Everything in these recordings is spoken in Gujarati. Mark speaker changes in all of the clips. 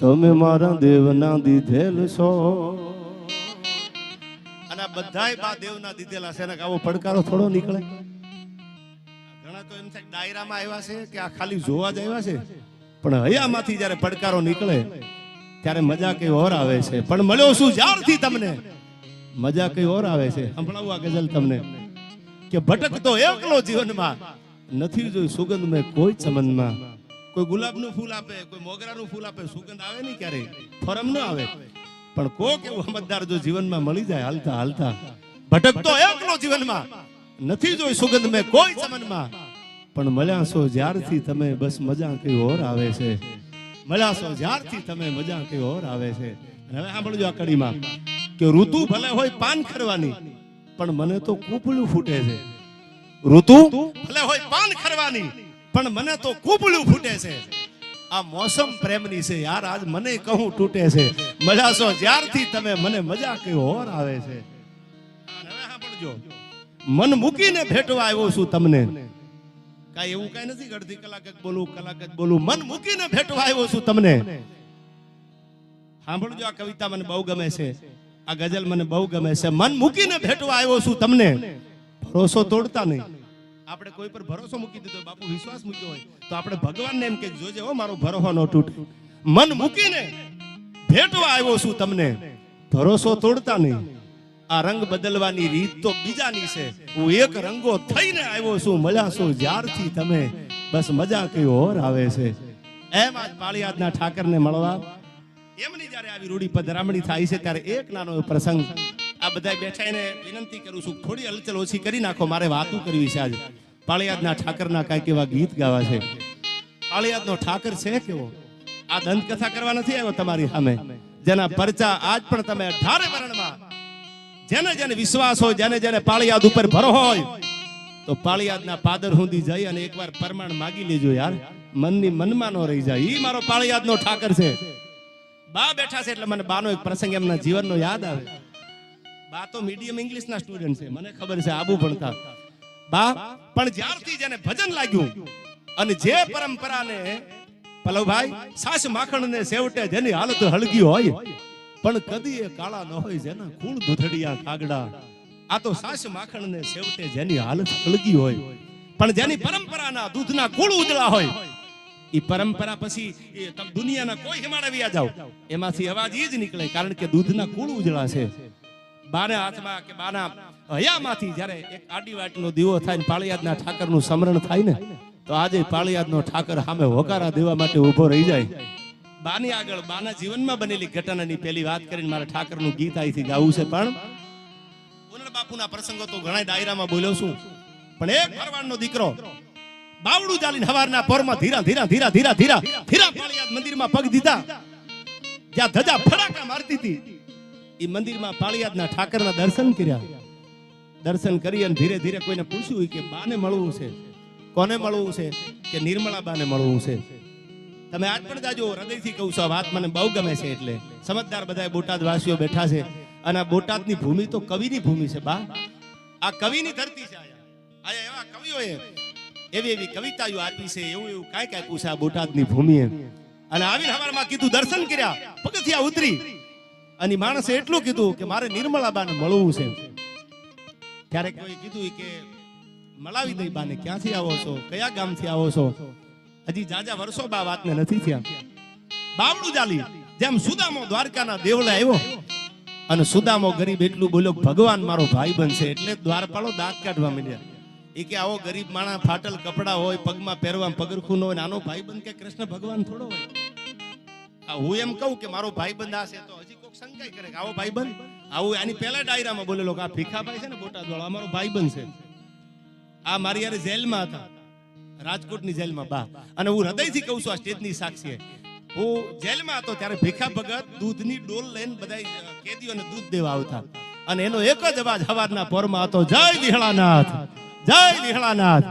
Speaker 1: તમે મારા દેવના દીધેલ છો. અને બધાય બા દેવના દીધેલા છે આવો પડકારો થોડો નીકળે. ઘણા તો એમ થાય ડાયરામાં આવ્યા છે કે આ ખાલી જોવા જ આવ્યા છે. પણ હયામાંથી જ્યારે પડકારો નીકળે, ત્યારે મજા કઈ ઓર આવે છે. પણ મળ્યો શું જ્યારથી તમને? મજા કઈ ઓર આવે છે. સંભળાવું આ ગઝલ તમને. કે ભટકતો એકલો જીવનમાં નથી જોઈ સુગંધ મેં કોઈ ચમનમાં. કોઈ ગુલાબનું ફૂલ આપે, કોઈ મોગરાનું ફૂલ આપે, સુગંધ આવે નહીં ક્યારે ફરમ ન આવે. પણ કોક એવું સમજદાર જો જીવનમાં મળી જાય, હાલતા હાલતા. ભટકતો એકલો જીવનમાં. નથી જોઈ સુગંધ મેં કોઈ ચમનમાં. પણ મળ્યા છો જ્યારથી તમે બસ મજા કઈ ઓર આવે છે. મળ્યા છો જ્યારથી તમે મજા કઈ ઓર આવે છે. હવે સાંભળજો આ કડીમાં કે ઋતુ ભલે હોય પાન ખરવાની પણ મને તો કૂપળું ફૂટે છે. ઋતુ ભલે હોય પાન ખરવાની પણ મને તો કૂપળું ફૂટે છે. આ મોસમ પ્રેમની છે, યાર, આજ મને કહું તૂટે છે. મજા છો, જ્યારથી તમે મને મજા કયો ઓર આવે છે. મન મૂકીને ભેટવા આવ્યો છું તમને. કાંઈ એવું કાંઈ નથી અડધી કલાક જ બોલું, કલાક જ બોલું. મન મૂકીને ભેટવા આવ્યો છું તમને. સાંભળજો, આ કવિતા મને બહુ ગમે છે. આ ગઝલ મને બહુ ગમે છે. મન મૂકીને ભેટવા આવ્યો છું તમને. ભરોસો તોડતા નહીં. આપણે કોઈ પર ભરોસો મૂકી દીધો બાપુ વિશ્વાસ મૂક્યો હોય, તો આપણે ભગવાનને એમ કે જોજે હો, મારો ભરોસો ન તૂટે. મન મૂકીને ભેટવા આવ્યો છું તમને. ભરોસો તોડતા નહીં. આ રંગ બદલવાની રીત તો બીજાની છે. હું એક રંગો થઈને આવ્યો છું મળ્યા જ્યારથી તમે. બસ મજા કઈ ઓર આવે છે. એમ આજ પાળિયાદના ઠાકરને મળવા. એમની જ્યારે આવી રૂડી પધરામણી થાય છે, ત્યારે એક નાનો પ્રસંગ આ બધા બેઠા એને વિનંતી કરું છું, થોડી હલચલ ઓછી કરી નાખો, મારે વાતું કરવી છે આજે. પાળિયાદના ઠાકરના કાંઈક એવા ગીત ગાવા છે. પાળિયાદનો ઠાકર છે કેવો? આ દંતકથા કરવા નથી આવ્યો તમારી સામે. જેના પરચા આજ પણ તમે અઢારે વર્ણમાં જેને જેને વિશ્વાસ હોય, જેને જેને પાળિયાદ ઉપર ભરો હોય, તો પાળિયાદના પાદર હુંદી જઈ અને એકવાર પરમાણ માગી લેજો યાર. મનની મનમાં નો રહી જાય. ઈ મારો પાળિયાદનો ઠાકર છે. બા બેઠા છે એટલે મને બાનો એક પ્રસંગ એમના જીવનનો યાદ આવે. બા તો મીડિયમ ઇંગ્લિશના સ્ટુડન્ટ છે. મને ખબર છે, આબુ ભણતા. બા, પણ જ્યારથી જેને ભજન લાગ્યું અને જે પરંપરાને પલવભાઈ સાસ માખણ ને સેવટે જેની હાલત હળગી હોય, પણ કદી એ કાળા ન હોય જેના કુળ દૂધડિયા કાગડા, આ તો સાસ માખણ ને સેવટે જેની હાલત હળગી હોય, પણ જેની પરંપરાના દૂધના કુળ ઉજળા હોય એ પરંપરા પછી દુનિયાના કોઈ હિમાડવ્યા જાઓ, એમાંથી અવાજ એ જ નીકળે, કારણ કે દૂધના કુળ ઉજળા છે. બાના હાથમાં કે બાના હયામાંથી જ્યારે એક આડી વાટનો દીવો થાય ને પાળિયાદના ઠાકરનું સમરણ થાય ને, તો આજે પાળિયાદનો ઠાકર સામે હોકારા દેવા માટે ઊભો રહી જાય. બાની આગળ બાના જીવનમાં બનેલી ઘટનાની પહેલી વાત કરીને મારે ઠાકરનું ગીત અહીંથી ગાવું છે, પણ પુનર બાપુના પ્રસંગો તો ઘણા ડાયરામાં બોલ્યો છું. પણ એક ભરવાડનો દીકરો બાવડું ચાલીને હવારના પોરમાં ધીરા ધીરા ધીરા ધીરા ધીરા ધીરા પાળિયાદ મંદિરમાં પગ દીધા. જ્યાં ધજા ફડાકા મારતી હતી. એ મંદિરમાં પાળિયાદના ઠાકરના દર્શન કર્યા. દર્શન કરી અને ધીરે ધીરે કોઈને પૂછ્યું કે બાને મળવું છે? કોને મળવું છે? કે નિર્મળા બાને મળવું છે? તમે આજ પણ જાજો હૃદયથી કહું છું વાત મને બહુ ગમે છે એટલે. સમજદાર બધા બોટાદ વાસીઓ બેઠા છે અને બોટાદની ભૂમિ તો કવિની ભૂમિ છે, બા. આ કવિની ધરતી છે આયા એવા કવિઓએ એવી એવી કવિતાઓ આપી છે, એવું એવું કાંઈક આપ્યું છે આ બોટાદની ભૂમિએ. અને આવીને હવારમાં કીધું, દર્શન કર્યા, પગથિયા ઉતરી. અને માણસે એટલું કીધું કે મારે નિર્મળાબાને મળવું છે. ત્યારે કોઈ કીધું કે મળાવી દઈ બાને, ક્યાંથી આવો છો? કયા ગામથી આવો છો? હજી જાજા વર્ષો બા વાતને નથી થયા. બાવડું ચાલી જેમ સુદામો દ્વારકાના દેવળે આવ્યો, અને સુદામો ગરીબ એટલું બોલ્યો, ભગવાન મારો ભાઈ બનશે. એટલે દ્વારપાળો દાંત કાઢવા માંડ્યા. એ કે આવો ગરીબ માણસ ફાટલ કપડા હોય, પગમાં પહેરવા પગરખું ન હોય, નાનો ભાઈ બંધ કે કૃષ્ણ ભગવાન થોડો હોય. હું એમ કહું કે મારો ભાઈ બંધ છે, તો હજી કોઈક શંકાય કરે કે આવો ભાઈ બંધ આવું આની પહેલા ડાયરામાં બોલેલો કે આ ભીખાભાઈ છે ને બોટાદ વાળો, અમારો ભાઈ બંધ છે. આ મારી યારે જેલમાં હતા. રાજકોટની જેલમાં, બા. અને હું હૃદયથી કહું છું આ સ્ટેજની સાક્ષી હું જેલમાં હતો ત્યારે ભીખા ભગત દૂધની ડોલ લઈને બધા કેદીઓને દૂધ દેવા આવતા. અને એનો એક જ અવાજ હવારના પોરમાં હતો, જય વિહળાનાથ જય વિહળાનાથ.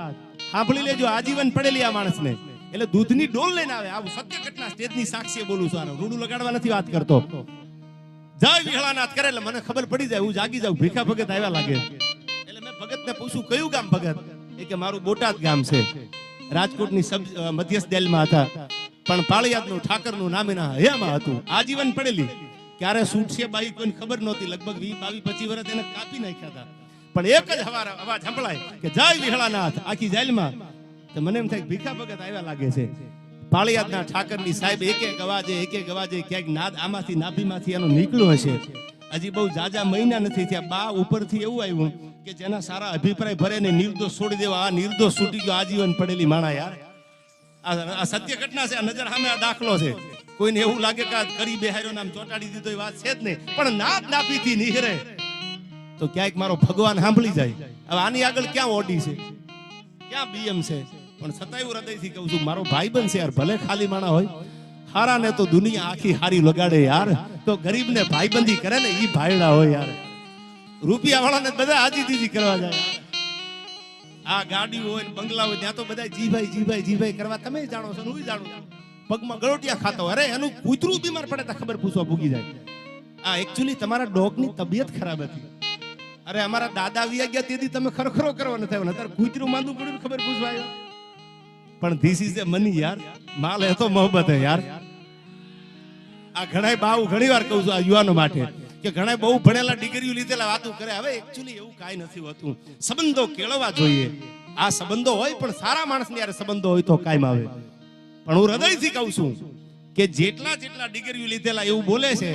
Speaker 1: સાંભળી લેજો, આજીવન પડેલી આ માણસને. એટલે દૂધની ડોલ લઈને આવે. આવું સત્ય ઘટના સ્ટેજની સાક્ષીએ બોલું છું આનો. રૂડું લગાડવા નથી વાત કરતો. જય વિહળાનાથ કરે એટલે મને ખબર પડી જાય, હું જાગી જાઉં. ભીખા ભગત આવ્યા લાગે. એટલે મેં ભગતને પૂછ્યું કયું ગામ ભગત? એ કે મારું બોટાદ ગામ છે. રાજકોટની સબ મધ્યસ્થ દેલમાં હતા. પણ પાળિયાદનું, ઠાકરનું નામ એના હયામાં હતું. આજીવન પડેલી. ક્યારે છૂટશે બાઈ કોઈને ખબર નહોતી. લગભગ વીસ, બાવીસ, પચીસ વર્ષ એને કાપી નાખ્યા હતા. પણ એક જ હવાર અવાજ સંભળાય કે જય વિહળાનાથ, આખી જેલમાં તો મને એમ થાય ભીખા ભગત આવ્યા લાગે છે. પાળિયાદના ઠાકરની સાહેબ એક એક અવાજે, એક એક અવાજે ક્યાંક નાદ આમાંથી, નાભીમાંથી એનો નીકળ્યો હશે. હજી બહુ જાજા મહિના નથી થયા. બા ઉપરથી એવું આવ્યું કે જેના સારા અભિપ્રાય ભરે ને નિર્દોષ છોડી દેવા. આ નિર્દોષ છૂટી ગયો, આજીવન પડેલી માણા યાર. આ સત્ય ઘટના છે, આ નજર સામે આ દાખલો છે. કોઈને એવું લાગે કે આ કરી બેહાર્યો નામ ચોટાડી દીધો એ વાત છે જ નહીં. પણ નાદ નાપીથી નિહરે. તો ક્યાંક મારો ભગવાન સાંભળી જાય. હવે આની આગળ ક્યાં ઓડી છે? ક્યાં બીએમ છે? પણ છતાંય હું હૃદયથી કહું છું, મારો ભાઈ બનશે યાર, ભલે ખાલી માણા હોય. હારાને તો દુનિયા આખી હારી લગાડે યાર. તો ગરીબને ભાઈબંધી કરે ને એ ભાઈડા હોય યાર. રૂપિયા વાળાને બધા આજી દીજી કરવા જાય આ ગાડી હોય ને બંગલા હોય, ત્યાં તો બધા જીભાઈ જીભાઈ જીભાઈ કરવા. તમે જાણો છો ને હું જાણું છું. પગમાં ગળોટિયા ખાતો અરે, એનું કૂતરું બીમાર પડે તો ખબર પૂછવા ભૂગી જાય. આ એકચ્યુઅલી તમારા ડોગની તબિયત ખરાબ હતી. અરે, અમારા દાદા આવી ગયા, તેથી તમે ખરખરો કરવા નથી આવ્યો અત્યારે કૂતરું માંદું પડ્યું ખબર પૂછવા આવ્યો. પણ ધીસ ઇઝ એ મની યાર માલ એ તો મોહબ્બત હે યાર આ ઘણા બાવ ઘણી વાર કહું છું આ યુવાનો માટે કે ઘણા બહુ ભણેલા ડિગ્રીઓ લીધેલા વાતો કરે. હવે એકચ્યુઅલી એવું કાંઈ નથી હોતું. સંબંધો કેળવવા જોઈએ. આ સંબંધો હોય પણ સારા માણસની યાર સંબંધો હોય તો કાયમ આવે. પણ હું હૃદયથી કહું છું કે જેટલા જેટલા ડિગ્રીઓ લીધેલા એવું બોલે છે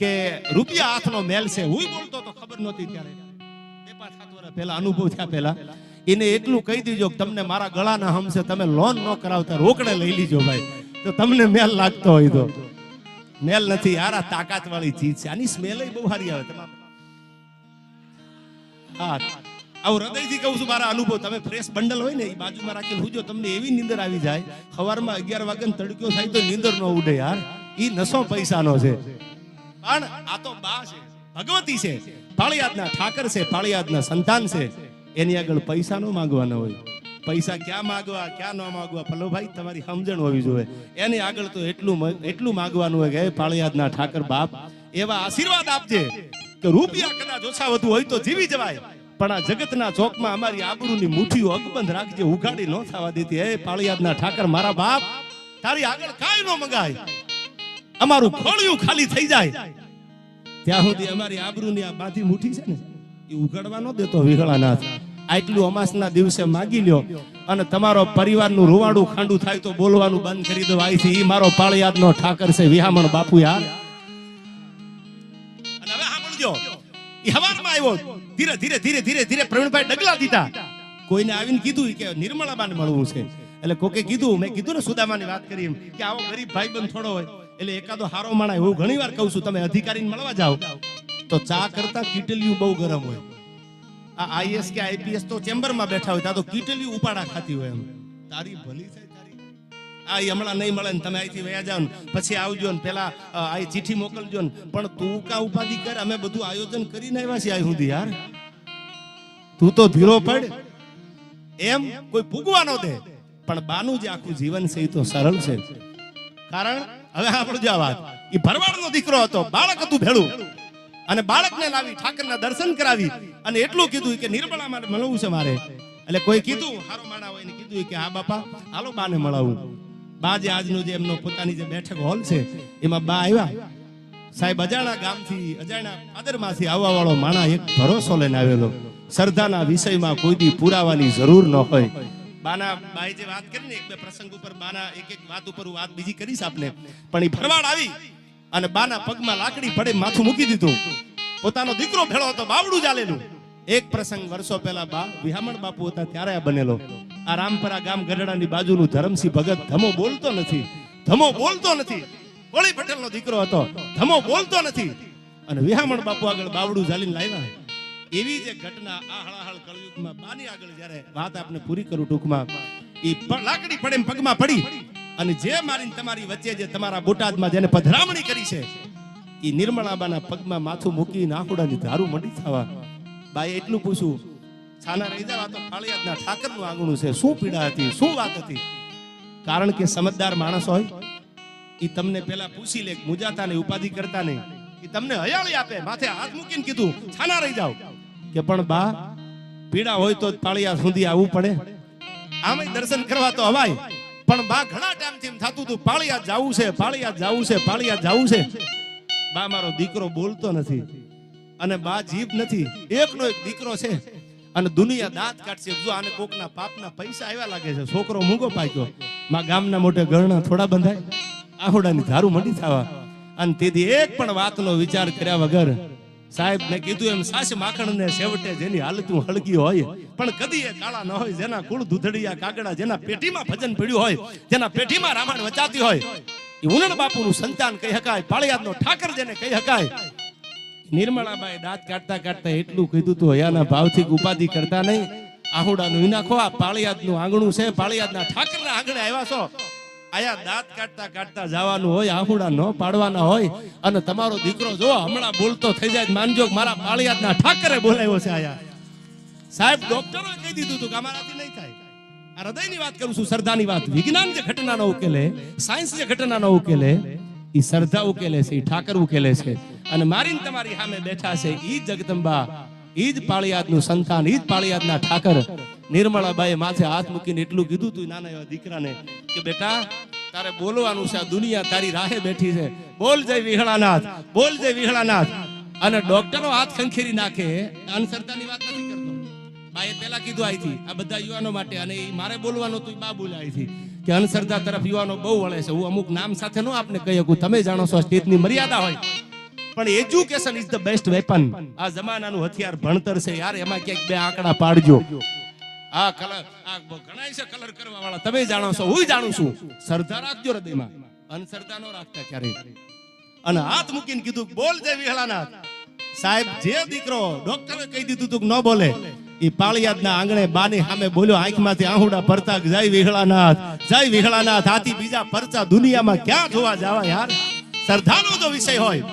Speaker 1: કે રૂપિયા હાથનો મેલ છે હું બોલતો તો ખબર નહોતી ત્યારે. બે પહેલા, અનુભવ થયા પહેલા. એને એટલું કહી દીજો તમને મારા ગળાના હમશે તમે લોન ન કરાવતા રોકડે લઈ લીજો ભાઈ. તો તમને મેલ લાગતો હોય તો. મેલ નથી યાર આ તાકાત વાળી ચીજ છે. આની સ્મેલ બહુ સારી આવે આવું હૃદયથી કહું છું, મારા અનુભવ. તમે ફ્રેશ બંડલ હોય ને, એ બાજુમાં રાખી હુજો તમને એવી નીંદર આવી જાય, સવારમાં અગિયાર વાગ્યા તડક્યો થાય તો નીંદર ન ઉડે યાર. એ નસો પૈસાનો છે. પણ આ તો બા છે, ભગવતી છે પાળિયાદના ઠાકર છે પાળિયાદના સંતાન છે. એની આગળ પૈસા નો માંગવાના હોય. પૈસા ક્યાં માગવા, ક્યાં ન માંગવા? ભલો ભાઈ, તમારી સમજણ હોવી જોઈએ. એની આગળ તો એટલું એટલું માંગવાનું હોય કે પાળિયાદના ઠાકર બાપ, એવા આશીર્વાદ આપજે કે રૂપિયા કદાચ ઓછા વધુ હોય તો જીવી જવાય. પણ આ જગતના ચોકમાં અમારી આબરૂની મુઠ્ઠીઓ અકબંધ રાખજે, ઉઘાડી ન થવા દેતી. હે પાળિયાદના ઠાકર મારા બાપ, તારી આગળ કાંઈ ન મંગાય. અમારું ખોળિયું ખાલી થઈ જાય. ત્યાં સુધી અમારી આબરૂની આ બાંધી મુઠ્ઠી છે ને, એ ઉઘાડવા ન દેતો વિહળાનાથ. આટલું અમાસના દિવસે માગી લ્યો. અને તમારો પરિવારનું રૂવાડું ખાંડું થાય તો બોલવાનું બંધ કરી દો અહીંથી ઈ મારો પાળિયાદનો ઠાકર છે, વિહામણ બાપુ યાર અને ધીરે પ્રવીણભાઈ ડગલા દીધા. કોઈને આવીને કીધું કે નિર્મળાબાને મળવું છે. એટલે કોકે કીધું, મેં કીધું ને સુદામાની વાત કરી કે આવો ગરીબ ભાઈબંધ થોડો હોય. એટલે એકાદો હારો માણા હું ઘણી વાર કહું છું, તમે અધિકારીને મળવા જાઓ. તો ચા કરતા કીટલીયું બહુ ગરમ હોય. આઈએસ કે આઈપીએસ તો ચેમ્બરમાં બેઠા હોય તો કીટલી ઉપાડા ખાતી હોય એમ. તારી ભલી થાય આ હમણાં નહીં મળે ને તમે અહીંથી વયા જાઓ ને, પછી આવજો ને, પેલા આ ચીઠી મોકલજો ને. પણ તું કા ઉપાધિ કર, અમે બધું આયોજન કરીને આવ્યા છીએ આ સુધી, યાર. તું તો ધીરો પડ. એમ કોઈ ભૂગવા ન દે. પણ બાનું જે આખું જીવન છે એ તો સરળ છે. કારણ, હવે આપણું આ વાત. એ ભરવાડનો દીકરો હતો, બાળક હતું ભેળું. અને બાળકને લાવી ઠાકરના દર્શન કરાવી. અને એટલું કીધું કે નિર્મળા માટે મળવું છે મારે. એટલે કોઈ કીધું, હારો માણા હોય ને કીધું કે, હા બાપા, હાલો બાને મળાવું. બા જે આજનું જે એમનો પોતાની જે બેઠક હોલ છે, એમાં બા આવ્યા. સાહેબ અજાણા ગામથી અજાણા પાદરમાંથી આવવા વાળો માણા એક ભરોસો લઈને આવેલો. શ્રદ્ધાના વિષયમાં કોઈ દી પુરાવાની જરૂર ન હોય. બાના બાઈ જે વાત કરી ને એક બે પ્રસંગ ઉપર બાના એક એક વાત ઉપર વાત બીજી કરીશ આપને. પણ એ ભરવાડ આવી અને બાના પગમાં લાકડી પડે, માથું મૂકી દીધું. પોતાનો દીકરો ભેળો હતો, બાવડું ચાલેલું એક પ્રસંગ વર્ષો પહેલા બા, વિહામણ બાપુ હતા, ત્યારે આ બનેલો. આ રામપરા ગામ ગઢડાની બાજુનું ધરમસિંહ ભગત ધમો બોલતો નથી, ધમો બોલતો નથી. કોળી પટેલનો દીકરો હતો, ધમો બોલતો નથી. અને વિહામણ બાપુ આગળ બાવડું ચાલીને લાવ્યા એવી જે ઘટના આ હળાહળ કળયુગમાં બાની આગળ જ્યારે વાત આપને પૂરી કરું ટૂંકમાં, એ લાકડી પડે એમ પગમાં પડી. અને જે મારીને તમારી વચ્ચે જે તમારા બોટાદમાં જેને પધરામણી કરી છે, એ નિર્મળાબાના પગમાં માથું મૂકીને આંખોડાની ધારું મંડી થવા બાએ એટલું પૂછું. છાના રહી જાવ તો ફાળિયાદના ઠાકરનું આંગણું છે. શું પીડા હતી? શું વાત હતી? કારણ કે સમજદાર માણસ હોય એ તમને પેલા પૂછી લે મુજાતા ને ઉપાધિ કરતા નહીં. એ તમને હયાળી આપે. માથે હાથ મૂકીને કીધું છાના રહી જાવ. કે પણ બા, પીડા હોય તો પાળિયા સુધી આવવું પડે. આમે દર્શન કરવા તો અવાય. પણ બા, ઘણા ટાઈમથી થતું હતું પાળિયા જાવું છે પાળિયા જાવું છે પાળિયા જાવું છે. બા, મારો દીકરો બોલતો નથી. અને બા જીભ નથી, એકનો એક દીકરો છે. અને દુનિયા દાંત કાઢશે. જો આને કોકના પાપના પૈસા આવ્યા લાગે છે, છોકરો મૂંગો પાક્યો. માં ગામના મોટે ગરણા થોડા બંધાય. આહોડાની ધારું મંડી થવા. અને તેથી એક પણ વાતનો વિચાર કર્યા વગર સાહેબ ને કીધું એમ, સાસ માખણ ને છેવટે જેની હાલતું હળગી હોય, પણ કદી એ કાળા ન હોય, જેના કુળ દૂધડિયા કાગડા, જેના પેટીમાં ભજન પડ્યું હોય, જેના પેટીમાં રામાયણ વચાતી હોય. એ ઉનણ બાપુનું સંતાન કહી શકાય, પાળિયાદનો ઠાકર જેને કહી શકાય નિર્મળાબાઈ દાંત કાઢતા કાઢતા એટલું કીધું તું, હયાના ભાવથી ઉપાધિ કરતા નહીં. આહુડાનું નાખો આ પાળિયાદનું આંગણું છે, પાળિયાદના ઠાકરના આંગણે આવ્યા છો. તમારો દીકરો જો હમણાં બોલતો થઈ જાય માનજો મારા પાળિયાદના ઠાકરે બોલાવ્યો છે આયા. સાહેબ ડોક્ટરો કહી દીધું હતું કે અમારાથી નહીં થાય. આ હૃદયની વાત કરું છું, શ્રદ્ધાની વાત. વિજ્ઞાન જે ઘટનાનો ઉકેલે, સાયન્સ જે ઘટનાનો ઉકેલે, ઈ શ્રદ્ધા ઉકેલે છે, ઈ ઠાકર ઉકેલે છે. અને મારીને તમારી સામે બેઠા છે ઈ જગદંબા, ઈ પાળિયાદનું સંતાન, ઈ પાળિયાદના ઠાકર. નિર્મળાબાઈ માથે હાથ મૂકીને એટલું કીધું તું, નાના એવા દીકરાને, કે બેટા, તારે બોલવાનું છે, આ દુનિયા તારી રાહે બેઠી છે. બોલ જય વિહળાનાથ, બોલ જય વિહળાનાથ. અને ડોક્ટરો હાથ ખંખેરી નાખે અનસરતાની વાત નથી કરતો. બાએ પેલા કીધું અહીંથી આ બધા યુવાનો માટે, અને મારે બોલવાનું તું બા બોલ્યા અહીંથી કે અનસરતા તરફ યુવાનો બહુ વળે છે. હું અમુક નામ સાથે નો આપને કહી શકું. તમે જાણો છો સ્ટેજની મર્યાદા હોય. પણ education is the best weapon આ જમાનાનું હથિયાર ભણતર છે. યાર, એમાં ક્યાંક બે આંકડા પાડજો. આ કલર આ ઘણા છે કલર કરવા વાળા તમે જાણો છો, હું જાણું છું. શ્રદ્ધા રાખજો હૃદયમાં. અનશ્રદ્ધા નો રાખતા ક્યારે અને હાથ મૂકીને કીધું, બોલ જય વિહળાના સાહેબ, જે દીકરો ડોક્ટરે કહી દીધું તું ન બોલે એ પાળિયાદના આંગણે બાની સામે બોલ્યો, આંખમાંથી આહુડા પરતા કે જય વિહળાનાથ જય વિહળાનાથ આથી બીજા પરચા દુનિયામાં ક્યાં જોવા જાવા યાર? સરદારનો જો વિષય હોય.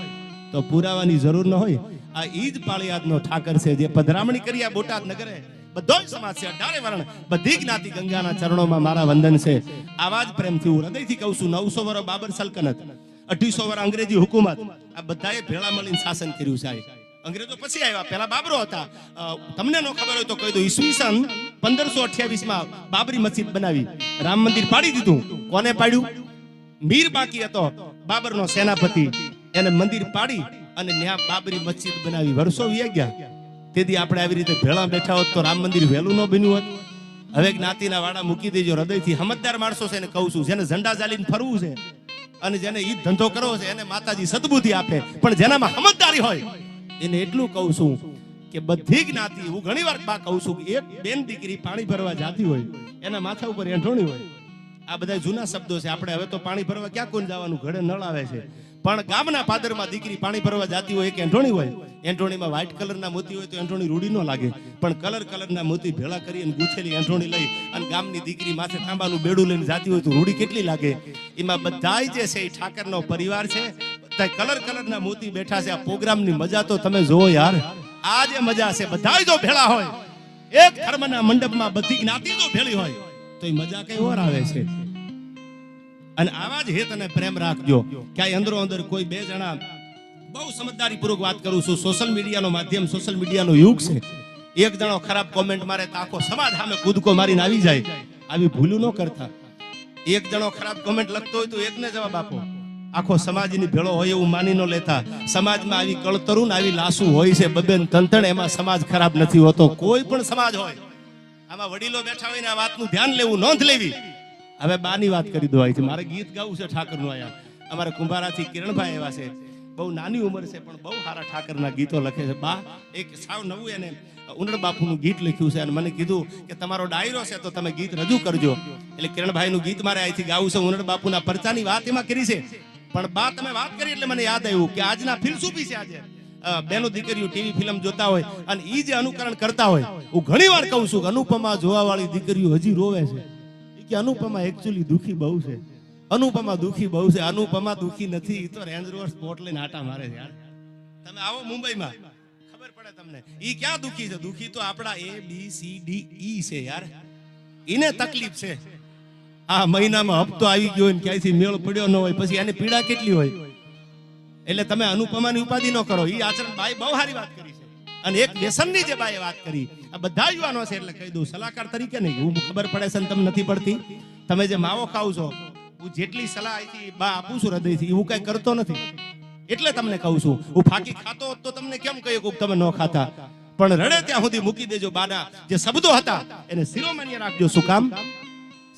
Speaker 1: તો પુરાવાની જરૂર ન હોય. આ ઈ જ પાળિયાદનો ઠાકર છે જે પધરામણી કરી બોટાદ નગરે. બધો જ સમાજ છે અઢારે વર્ણ. બધી જ્ઞાતિ ગંગાના ચરણોમાં મારા વંદન છે. આવા પ્રેમથી હું હૃદયથી કહું છું, નવસો વર્ષ બાબર સલ્તનત, અઢીસો વર્ષ અંગ્રેજી હુકુમત. આ બધાએ ભેળા મળીને શાસન કર્યું છે અંગ્રેજો પછી આવ્યા. પેલા બાબરો હતા. તમને નો ખબર હોય તો કહી દઉં ઈસવીસન પંદરસો અઠ્યાવીસમાં બાબરી મસ્જિદ બનાવી. રામ મંદિર પાડી દીધું. કોને પાડ્યું? મીર બાકી હતો, બાબરનો સેનાપતિ. એને મંદિર પાડી અને ન્યા બાબરી મસ્જિદ બનાવી. વર્ષો વ્યા ગયા. તેથી આપણે આવી રીતે ભેળા બેઠા હોત તો રામ મંદિર વહેલું ન બન્યું હોત. હવે જ્ઞાતિના વાડા મૂકી દેજો. હૃદયથી સમજદાર માણસો છે એને કહું છું. જેને ઝંડા ચાલીને ફરવું છે અને જેને ઈ ધંધો કરવો છે એને માતાજી સદબુદ્ધિ આપે. પણ જેનામાં સમજદારી હોય, એને એટલું કહું છું કે બધી જ્ઞાતિ, હું ઘણી વાર બા કહું છું કે એક બેન દીકરી પાણી ભરવા જાતી હોય, એના માથા ઉપર એંઠોણી હોય. આ બધા જૂના શબ્દો છે. આપણે હવે તો પાણી ભરવા ક્યાં કોણ જવાનું? ઘરે નળ આવે છે. પણ ગામના પાદરમાં દીકરી પાણી ભરવા જતી હોય એક એંઠોણી હોય, એંઠોણીમાં વ્હાઈટ કલરના મોતી હોય તો એંઠોણી રૂડી ન લાગે. પણ કલર કલરના મોતી ભેળા કરી અને ગૂંથેલી એંઠોણી લઈ અને ગામની દીકરી માથે તાંબાનું બેડું લઈને જતી હોય તો રૂડી કેટલી લાગે? એમાં બધાય જે છે એ ઠાકરનો પરિવાર છે બધા કલર કલરના મોતી બેઠા છે. આ પ્રોગ્રામની મજા તો તમે જોવો યાર. આ જે મજા છે, બધાય જો ભેળા હોય. એક ધર્મના મંડપમાં બધી જ્ઞાતિ જો ભેળી હોય, તો એ મજા કઈ ઓર આવે છે. અને આવા જ હેત અને પ્રેમ રાખજો. ક્યાંય અંદરો અંદર કોઈ બે જણા બહુ સમજદારી પૂર્વક વાત કરું છું. સોશિયલ મીડિયાનો માધ્યમ સોશિયલ મીડિયાનો યુગ છે. એક જણો ખરાબ કોમેન્ટ મારે તો આખો સમાજ સામે કૂદકો મારીને આવી જાય. આવી ભૂલું ન કરતા. એક જણો ખરાબ કોમેન્ટ લખતો હોય તો એકને જવાબ આપો. આખો સમાજની ભેળો હોય એવું માની ન લેતા. સમાજમાં આવી કળતરું ને આવી લાસુ હોય છે બબેન તંતણ એમાં સમાજ ખરાબ નથી હોતો. કોઈ પણ સમાજ હોય. આમાં વડીલો બેઠા હોય ને આ વાતનું ધ્યાન લેવું, નોંધ લેવી. હવે બાની વાત કરી દો છે મારે ગીત ગાવું છે ઠાકરનું અહીંયા. અમારા કુંભારાથી કિરણભાઈ એવા છે. બહુ નાની ઉંમર છે, પણ બહુ સારા ઠાકરના ગીતો લખે છે. બા, એક સાવ નવું એને ઉનડ બાપુનું ગીત લખ્યું છે અને મને કીધું કે તમારો ડાયરો છે તો તમે ગીત રજૂ કરજો. એટલે કિરણભાઈનું ગીત મારે અહીંથી ગાવું છે. ઉનડ બાપુના પરચાની વાત એમાં કરી છે. પણ બા, તમે વાત કરી એટલે મને યાદ આવ્યું કે આજના ફિલસૂફી છે આજે. બેનો દીકરીઓ ટીવી ફિલ્મ જોતા હોય અને એ જે અનુકરણ કરતા હોય, હું ઘણી વાર કહું છું અનુપમા જોવા વાળી દીકરીઓ હજી રોવે છે. કે અનુપમા એકચ્યુઅલી દુખી બહુ છે. અનુપમા દુખી બહુ છે. અનુપમા દુખી નથી. તો રેન્જ રોવર સ્પોર્ટ લઈને આટા મારે છે યાર. તમે આવો મુંબઈમાં. ખબર પડે તમને. ઈ ક્યાં દુખી છે? દુખી તો આપણા એ બી સી ડી ઈ છે યાર. ઈને તકલીફ છે. આ મહિનામાં હપ્તો આવી ગયો હોય ક્યાંયથી મેળ પડ્યો ન હોય, પછી એની પીડા કેટલી હોય? એટલે તમે અનુપમાની ઉપાધિ ન કરો. એ આચરણ બાઈ બહુ સારી વાત કરી છે. અને એક વ્યસનની જે બાએ વાત કરી આ બધા યુવાનો છે એટલે કહી દઉં, સલાહકાર તરીકે નહીં, હું ખબર પડે છે તમને નથી પડતી. તમે જે માવો ખાવ છો, હું જેટલી સલાહ અહીંથી બા આપું છું હૃદયથી હું કઈ કરતો નથી. એટલે તમને કહું છું, હું ફાકી ખાતો હોત તો તમને કેમ કહ્યું કે તમે ન ખાતા? પણ રડે ત્યાં સુધી મૂકી દેજો બાના જે શબ્દો હતા, એને શિરોમાન્ય રાખજો. શું કામ?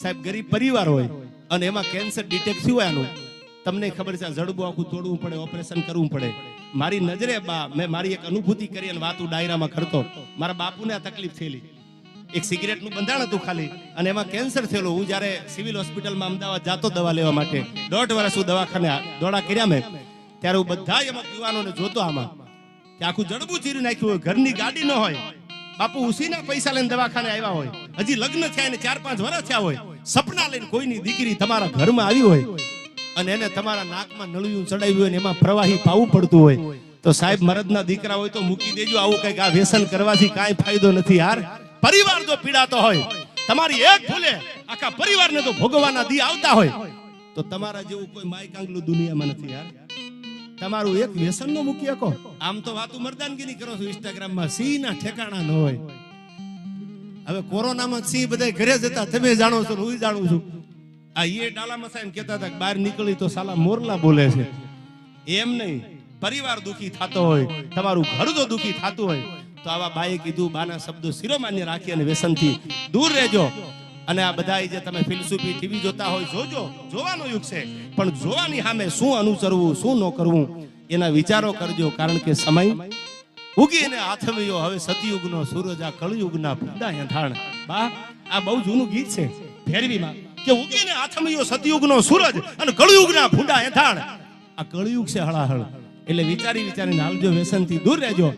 Speaker 1: સાહેબ, ગરીબ પરિવાર હોય અને એમાં કેન્સર ડિટેક્ટ થયું હોય તમને ખબર છે જડબું આખું તોડવું પડે ઓપરેશન કરવું પડે. મારી નજરે બા, મેં મારી એક અનુભૂતિ કરી અને વાત ડાયરામાં કરતો. મારા બાપુને આ તકલીફ થયેલી. એક સિગરેટનું બંધાણ હતું ખાલી અને એમાં કેન્સર થયેલું. હું જ્યારે સિવિલ હોસ્પિટલમાં અમદાવાદ જાતો દવા લેવા માટે, દોઢ વર્ષ હું દવાખાને દોડા કર્યા મેં, ત્યારે હું બધા એમાં યુવાનોને જોતો આમાં કે આખું જડબું ચીરી નાખ્યું હોય, ઘરની ગાડી ન હોય. બાપુ ઉસીના પૈસા લઈને દવાખાને આવ્યા હોય. હજી લગ્ન થયા ને ચાર પાંચ વર્ષ થયા હોય. સપના લઈને કોઈની દીકરી તમારા ઘરમાં આવી હોય. અને એને તમારા નાકમાં નળિયું ચડાવ્યું હોય એમાં પ્રવાહી પાવું પડતું હોય, તો સાહેબ મરદના દીકરા હોય તો મૂકી દેજો, આવું કંઈક આ વ્યસન કરવાથી કાંઈ ફાયદો નથી યાર પરિવાર જો પીડાતો હોય, તમારી એક ભૂલે, આખા પરિવારને તો ભોગવાના દી આવતા હોય. તો તમારા જેવું કોઈ માય કાંગલું દુનિયામાં નથી યાર તમારું એક વ્યસન નો મૂકી શકો. આમ તો વાતું મરદાનગીરી કરો છો ઇન્સ્ટાગ્રામમાં સિંહ ના ઠેકાણા ન હોય. હવે કોરોનામાં સિંહ બધા ઘરે જતા, તમે જાણો છો હું જાણું છું. આ એ ડાલામાં સાહેબ કહેતા હતા બહાર નીકળી તો સાલા મોરલા બોલે છે. એમ નહીં, પરિવાર દુખી થતો હોય, તમારું ઘર જો દુખી થતું હોય, તો આવા બાએ કીધું, બાના શબ્દો શિરોમાન્ય રાખી અને વ્યસનથી દૂર રહેજો. અને આ બધા જે તમે ફિલસુફી ટીવી જોતા હોય, જોજો, જોવાનો યુગ છે. પણ જોવાની સામે શું અનુસરવું, શું ન કરવું, એના વિચારો કરજો, કારણ કે સમય ઉગીને આથમ્યો હવે સતયુગનો સૂરજ, આ કળયુગના ફૂડા હેઠાણ. બા, આ બહુ જૂનું ગીત છે. ભેરવીમાં. કે ઉગીને આથમયો સતયુગનો સૂરજ અને કળયુગના ભૂંડા હેઠાણ. આ કળયુગ છે હળાહળ. એટલે વિચારી વિચારીને હાલજો વ્યસનથી દૂર રહેજો.